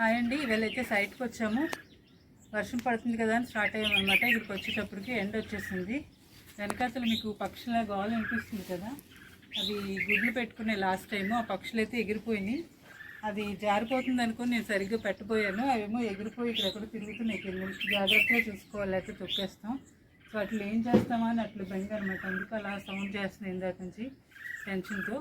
Hi అండి. ఇవాళైతే సైట్కి వచ్చాము. వర్షం పడుతుంది కదా అని స్టార్ట్ అయ్యామన్నమాట. ఇక్కడికి వచ్చేటప్పటికి ఎండ వచ్చేసింది. వెనకాతలు మీకు పక్షుల గోలు అనిపిస్తుంది కదా. అవి గుడ్లు పెట్టుకునే లాస్ట్ టైము ఆ పక్షులు అయితే ఎగిరిపోయినాయి. అది జారిపోతుంది అనుకుని నేను సరిగ్గా పెట్టబోయాను. అవేమో ఎగిరిపోయి ఇక్కడెక్కడ తిరుగుతున్నాయి. కింద జాగ్రత్తగా చూసుకోవాలి అయితే తొక్కేస్తాం. సో అట్లా ఏం చేస్తామా అని అట్లా బెంగ అనమాట అందుకు అలా సౌండ్ చేస్తున్నాయి ఇందాక నుంచి టెన్షన్తో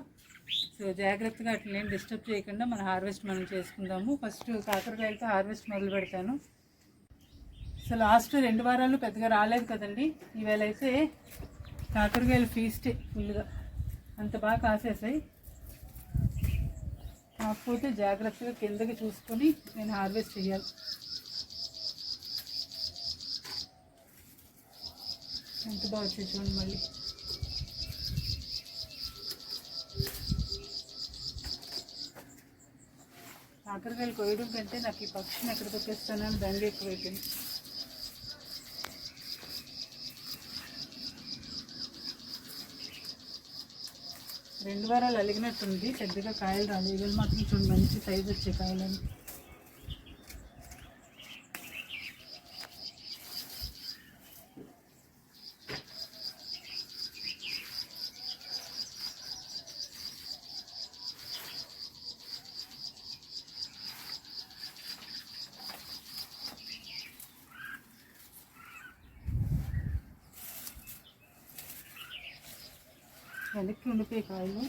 సో జాగ్రత్తగా అట్లా ఏం డిస్టర్బ్ చేయకుండా మన హార్వెస్ట్ మనం చేసుకుందాము. ఫస్ట్ కాకరకాయలతో హార్వెస్ట్ మొదలు పెడతాను. సో లాస్ట్ రెండు వారాలు పెద్దగా రాలేదు కదండి. ఈవేళ అయితే కాకరకాయలు ఫీస్టే ఫుల్గా అంత బాగా కాసేసాయి. కాకపోతే జాగ్రత్తగా కిందకి చూసుకొని నేను హార్వెస్ట్ చేయాలి. ఎంత బాగా వచ్చాయి చూడండి మళ్ళీ. కాకరకాయలు కోయడం కంటే నాకు ఈ పక్షిని ఎక్కడ తొక్కేస్తానని దండ ఎక్కువైపోయింది. రెండు వారాలు అలిగినట్టుంది పెద్దగా కాయలు రాలేదు. మాత్రం చూడండి మంచి సైజు వచ్చే కాయలని వెనక్కి ఉండిపోయి కాయలు.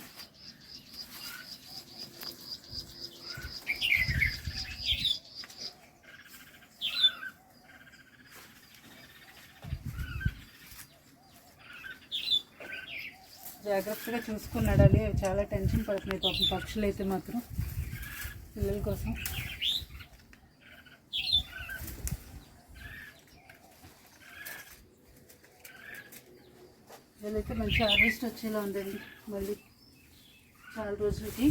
జాగ్రత్తగా చూసుకున్నాడాలి అవి చాలా టెన్షన్ పడుతున్నాయి పాపం పక్షులు అయితే మాత్రం పిల్లల కోసం. అయితే మంచి హార్వెస్ట్ వచ్చేలా ఉందండి మళ్ళీ చాలా రోజులకి.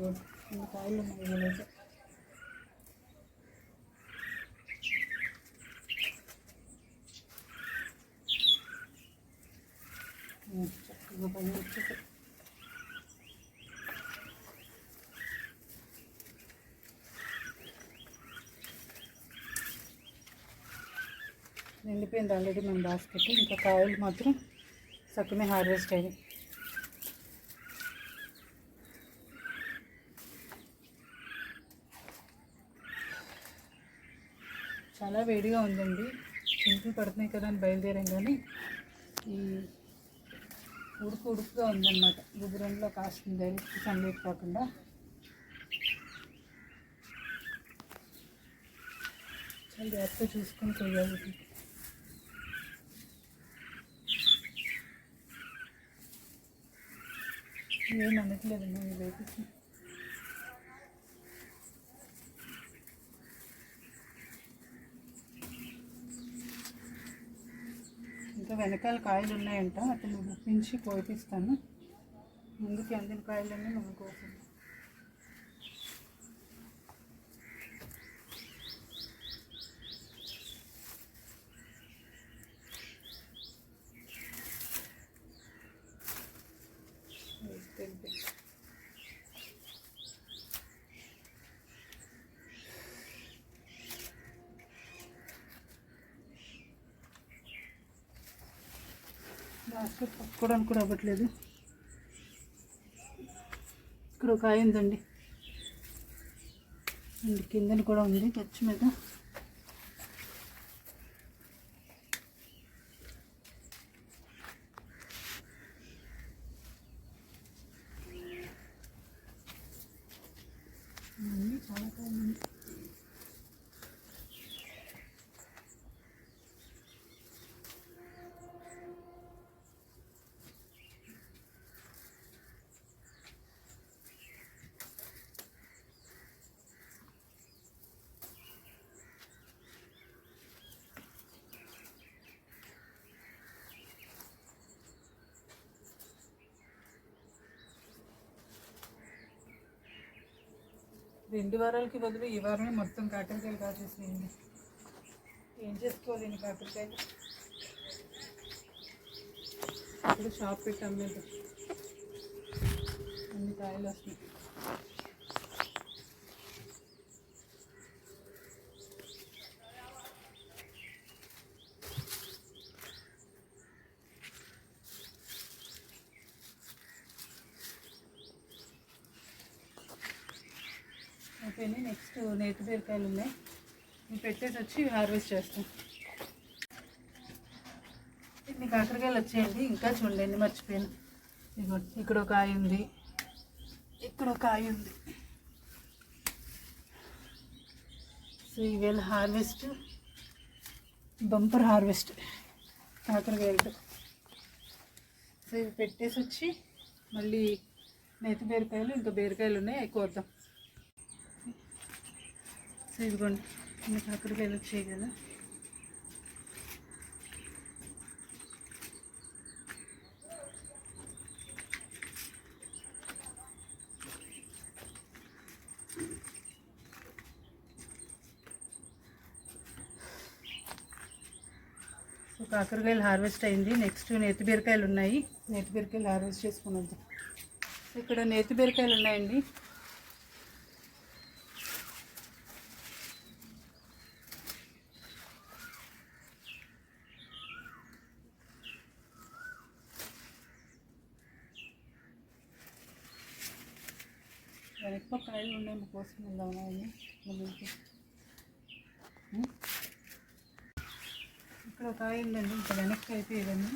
ఇదిగో ఇన్ని కాయలు ఉన్నాయి ఇవాళైతే చక్కగా పని వచ్చేసాయి నిండిపోయింది ఆల్రెడీ మన బాస్కెట్ ఇంకా కాయలు మాత్రం సక్కమే హార్వెస్ట్ అయ్యాయి చాలా వేడిగా ఉందండి. చింతలు పడుతున్నాయి కదా అని బయలుదేరాం కానీ ఈ ఉడుకు ఉడుకుగా ఉందన్నమాట. గుబురంలో కాస్తుంది డైరెక్ట్ సన్లైట్ కాకుండా చాలా జాగ్రత్తగా చూసుకొని చేయాలి ఏం అనట్లేదు ఇదైతే బయటికి. వెనకాల కాయలు ఉన్నాయంట అతను గుప్పించి కోపిస్తాను ముందుకి అందిన కాయలన్నీ మనం కోసాం పట్టుకోవడానికి కూడా అవ్వట్లేదు. ఇక్కడ ఒక కాయ అండి అండ్ కిందన కూడా ఉంది ఖర్చు మీద ఇవన్నీ చాలా కాయలు ఉన్నాయి రెండు వారాలకి బదులు ఈ వారమే మొత్తం కాకరకాయలు కాసేసేయండి. ఏం చేసుకోవాలి అండి కాకరకాయలు? ఇప్పుడు షాప్ పెట్టి అమ్మేది అన్ని కాయలు వస్తున్నాయి. అయిపోయింది నెక్స్ట్ నేతి బీరకాయలు ఉన్నాయి. ఇవి పెట్టేసి వచ్చి హార్వెస్ట్ చేస్తాం. ఇన్ని కాకరకాయలు వచ్చేయండి. ఇంకా చూడండి మర్చిపోయాను. ఇదిగో ఇక్కడ ఒక కాయ ఉంది. ఇక్కడ ఒక కాయ ఉంది. సో ఈవేళ హార్వెస్ట్ బంపర్ హార్వెస్ట్ కాకరకాయలతో. సో ఇవి పెట్టేసి వచ్చి మళ్ళీ నేతి బీరకాయలు ఇంకా బీరకాయలు ఉన్నాయి. అవి కోద్దాం. సో ఇదిగోండి. చిన్న కాకరకాయలు వచ్చాయి కదా. సో కాకరకాయలు హార్వెస్ట్ అయింది. నెక్స్ట్ నేతి బీరకాయలు ఉన్నాయి. నేతి బీరకాయలు హార్వెస్ట్ చేసుకుని వద్దాం. ఇక్కడ నేతి బీరకాయలు ఉన్నాయండి. వెనక కాయలు ఉన్నాయి కోసం వెళ్దాం ముందుకి ఇక్కడ ఒక కాయ ఉందండి ఇంకా వెనక్కి అయితే ఇవన్నీ.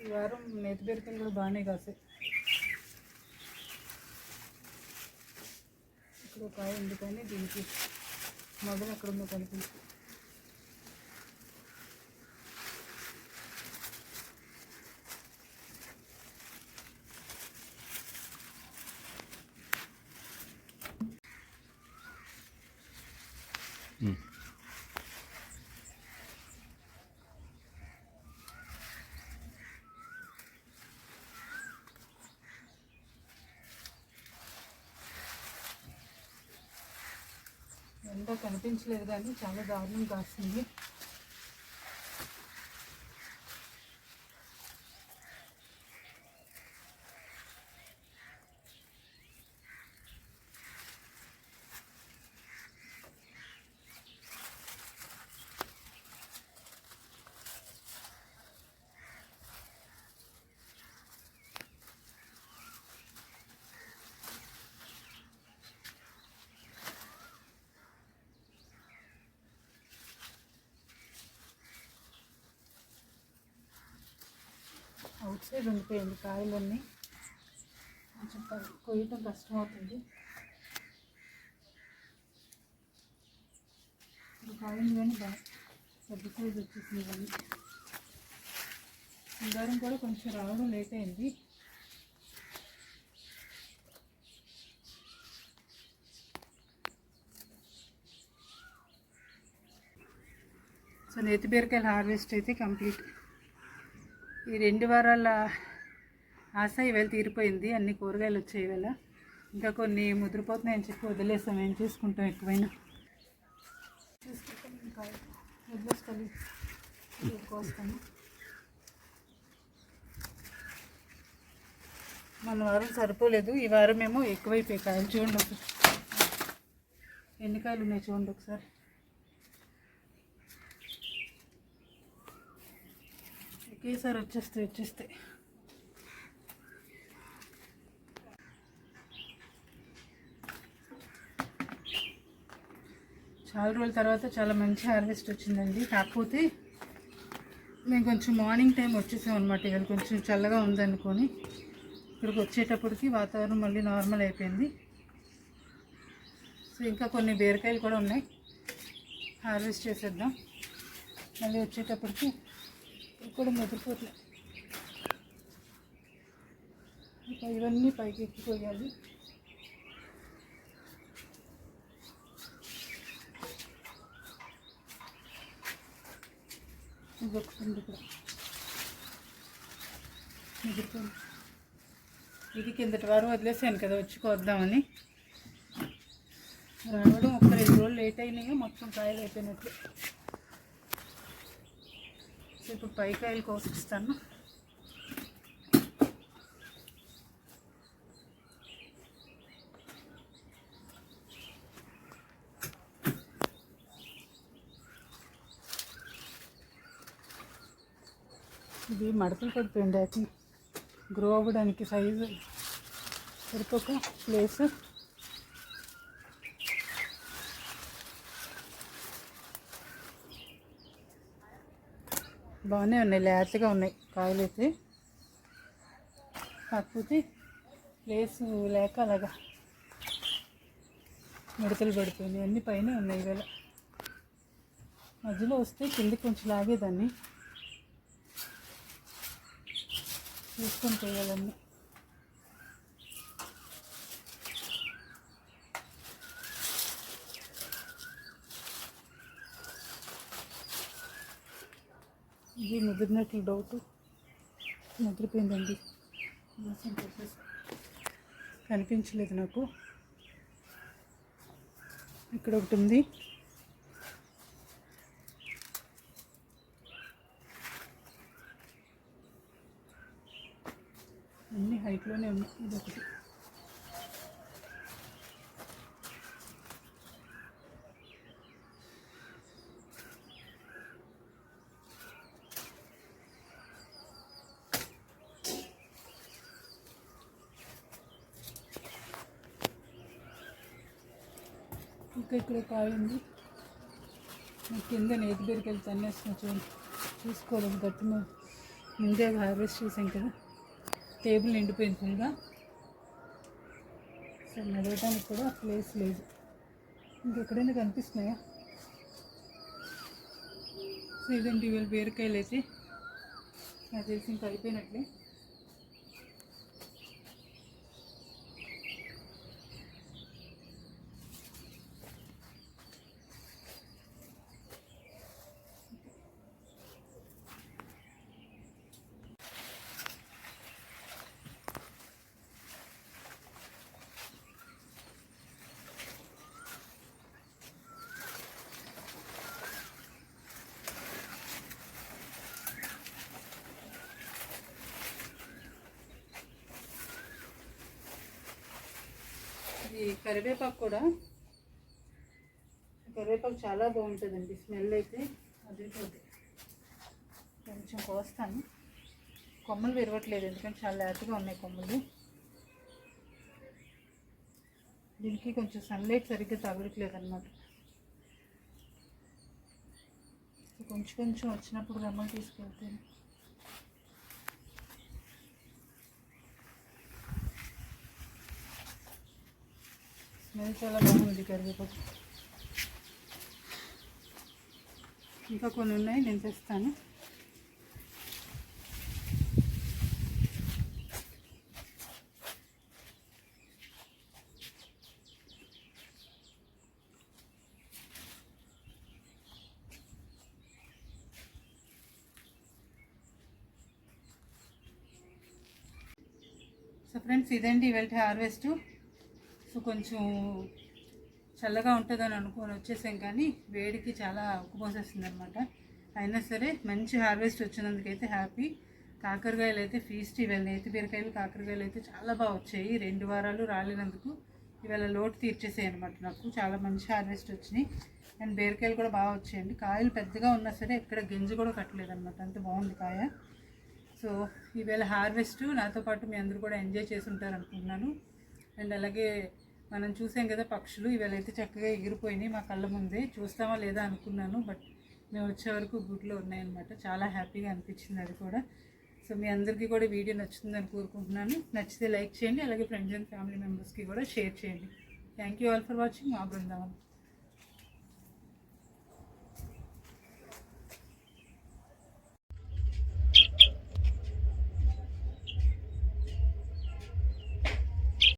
ఈ వారం నేతి బెరికలు కూడా బాగానే కాసాయి. ఇక్కడ ఒక కాయ ఉంది కానీ దీనికి మొదలు అక్కడ ఉందో కనిపించింది ఎంత కనిపించలేదు కానీ చాలా దారుణం కాస్తుంది అవుట్ సైడ్ ఉండిపోయింది కాయలన్నీ. కొంచెం కొయ్యటం కష్టం అవుతుంది కాయలు కానీ బాగా పెద్ద సైజ్ వచ్చేసింది కానీ బంగారం కూడా కొంచెం రావడం లేట్ అయింది. సో నేతి బీరకాయల హార్వెస్ట్ అయితే కంప్లీట్. ఈ రెండు వారాల ఆశ ఈవేళ తీరిపోయింది. అన్ని కూరగాయలు వచ్చాయి ఈవేళ ఇంకా కొన్ని ముదిరిపోతున్నాయని చెప్పి వదిలేస్తాం ఏం చేసుకుంటాం ఎక్కువైనా? చూసుకుంటాం ఇంకా మన వారం సరిపోలేదు. ఈ వారం ఏమో ఎక్కువైపోయి కాయలు. చూడండి ఒకసారి. ఎన్ని కాయలు ఉన్నాయి చూడండి ఒకసారి. ఒకేసారి వచ్చేస్తే వచ్చేస్తే. చాలా రోజుల తర్వాత చాలా మంచి హార్వెస్ట్ వచ్చిందండి. కాకపోతే మేము కొంచెం మార్నింగ్ టైం వచ్చేసాం అనమాట ఇక్కడ కొంచెం చల్లగా ఉందనుకొని ఇక్కడికి వచ్చేటప్పటికి వాతావరణం మళ్ళీ నార్మల్ అయిపోయింది. సో ఇంకా కొన్ని బీరకాయలు కూడా ఉన్నాయి. హార్వెస్ట్ చేసేద్దాం. మళ్ళీ వచ్చేటప్పటికి కూడా ముదిరిపోతాయి ఇవన్నీ పైకి ఎక్కిపోయాలి. ఇది ఒకటి ఇక్కడ. ముదిరిపోయింది ఇది కిందటి వారం వదిలేసాను కదా వచ్చి కోద్దామని. రావడం ఒక రెండు రోజులు లేట్ అయినాయి మొత్తం కాయలు అయిపోయినట్లు. సో ఇప్పుడు పై కాయలు కోసిస్తాను ఇది మడతలు పడిపోయింది అది గ్రో అవ్వడానికి సైజు సరిపోక ప్లేస్ బాగానే ఉన్నాయి లేతగా ఉన్నాయి కాయలు అయితే కాకపోతే ప్లేస్ లేక అలాగా మిడతలు పడిపోయినాయి అన్ని పైన ఉన్నాయి ఇవాళ మధ్యలో వస్తే కిందకి కొంచెం లాగేదాన్ని. తీసుకొని పోయాలన్నీ. ఇది ముదిరినట్లు డౌట్ ముదిరిపోయిందండి కనిపించలేదు నాకు. ఇక్కడ ఒకటి ఉంది. అన్ని హైట్లోనే ఉంది ఇది ఒకటి. ఇక్కడ కాయ ఉంది కింద నేతి బీరకాయలు తన్నేస్తున్నా చూడండి. చూసుకోలేదు గట్టి ముందే. హార్వెస్ట్ చేసాం కదా. టేబుల్ నిండిపోయింది ఫుల్గా. సో నడవడానికి కూడా ప్లేస్ లేదు. ఇంకెక్కడైనా కనిపిస్తున్నాయా? సో ఇదండి ఇవాళ బీరకాయలు అయితే? నాకు తెలిసి ఇంకా అయిపోయినట్లే. ఈ కరివేపాకు కూడా. కరివేపాకు చాలా బాగుంటుందండి స్మెల్ అయితే అదిపోతుంది కొంచెం కోస్తాను. కొమ్మలు విరవట్లేదు ఎందుకంటే చాలా లేతగా ఉన్నాయి కొమ్మలు. దీనికి కొంచెం సన్లైట్ సరిగ్గా తగలట్లేదు అనమాట కొంచెం కొంచెం వచ్చినప్పుడు రమ్మని తీసుకెళ్తాను చాలా బాగుంది కరివేపాకు. ఇంకా కొన్ని ఉన్నాయి నేను తెస్తాను. సో ఫ్రెండ్స్ ఇదండి ఇవాళ హార్వెస్ట్. సో కొంచెం చల్లగా ఉంటుందని అనుకొని వచ్చేసాం కానీ వేడికి చాలా ఉక్కుపోసేస్తుంది అనమాట అయినా సరే మంచి హార్వెస్ట్ వచ్చినందుకైతే హ్యాపీ. కాకరకాయలు అయితే ఫీస్ట్ ఇవాళ నేతి బీరకాయలు కాకరకాయలు అయితే చాలా బాగా వచ్చాయి. రెండు వారాలు రాలినందుకు ఇవాళ లోటు తీర్చేసాయి అనమాట నాకు. చాలా మంచి హార్వెస్ట్ వచ్చినాయి. అండ్ బీరకాయలు కూడా బాగా వచ్చాయండి. కాయలు పెద్దగా ఉన్నా సరే ఎక్కడ గింజ కూడా కట్టలేదు అనమాట అంత బాగుంది కాయ. సో ఈవేళ హార్వెస్ట్. నాతో పాటు మీ అందరూ కూడా ఎంజాయ్ చేసి ఉంటారు అనుకుంటున్నాను అండ్ అలాగే మనం చూసాం కదా పక్షులు ఇవాళైతే చక్కగా ఎగిరిపోయినాయి మా కళ్ళ ముందే. చూస్తామా లేదా అనుకున్నాను బట్ మేము వచ్చే వరకు గుడ్లో ఉన్నాయన్నమాట. చాలా హ్యాపీగా అనిపించింది అది కూడా. సో మీ అందరికీ కూడా వీడియో నచ్చుతుందని కోరుకుంటున్నాను. నచ్చితే లైక్ చేయండి అలాగే ఫ్రెండ్స్ అండ్ ఫ్యామిలీ మెంబర్స్కి కూడా షేర్ చేయండి. Thank you all for watching మా బృందావన్.